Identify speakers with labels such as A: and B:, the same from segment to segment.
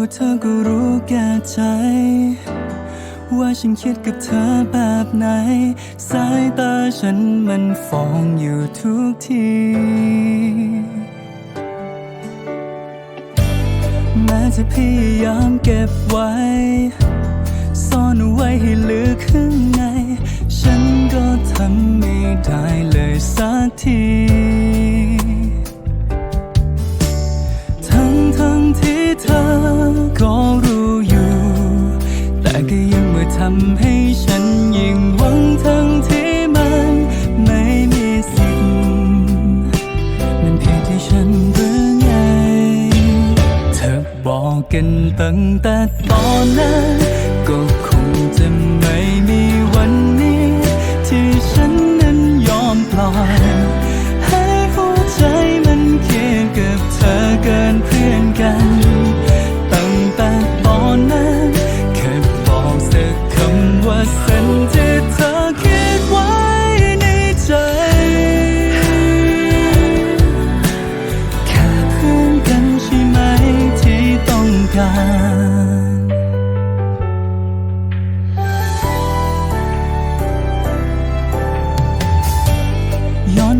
A: ว่าเธอก็รู้แก่ใจ ว่าฉันคิดกับเธอแบบไหน สายตาฉันมันฟ้องอยู่ทุกที แม้จะพยายามเก็บไว้ ซ่อนเอาไว้ให้ ทำให้ฉันยิ่งหวังทั้งที่มันไม่มีสิทธิ์มันผิดที่ฉันหรือไง เธอบอกกันตั้งแต่ตอนนั้น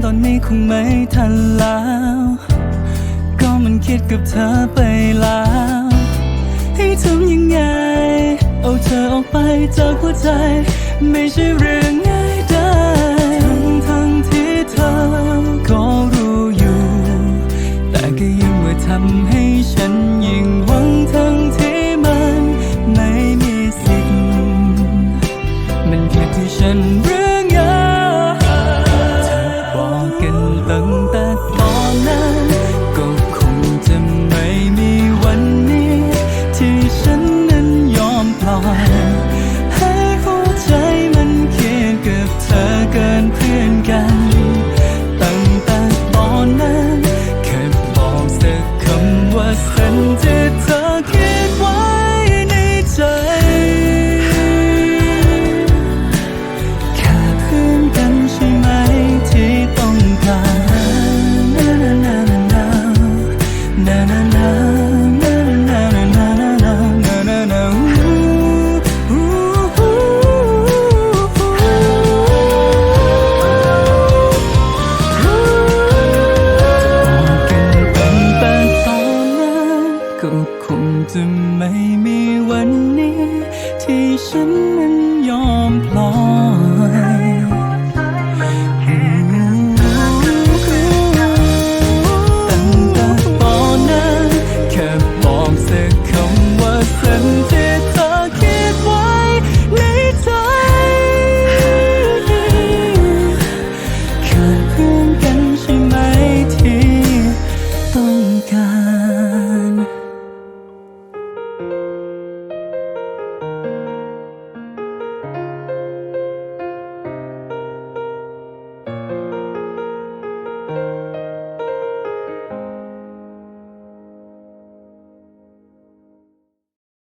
A: อนตอนนี้คงไม่ทันแล้ว ก็มันคิดกับเธอไปแล้ว ให้ทำยังไง เอาเธอออกไปจากหัวใจ ไม่ใช่เรื่องง่าย ก็คงจะไม่มีวันนี้ ที่ฉันนั้นยอมพลอย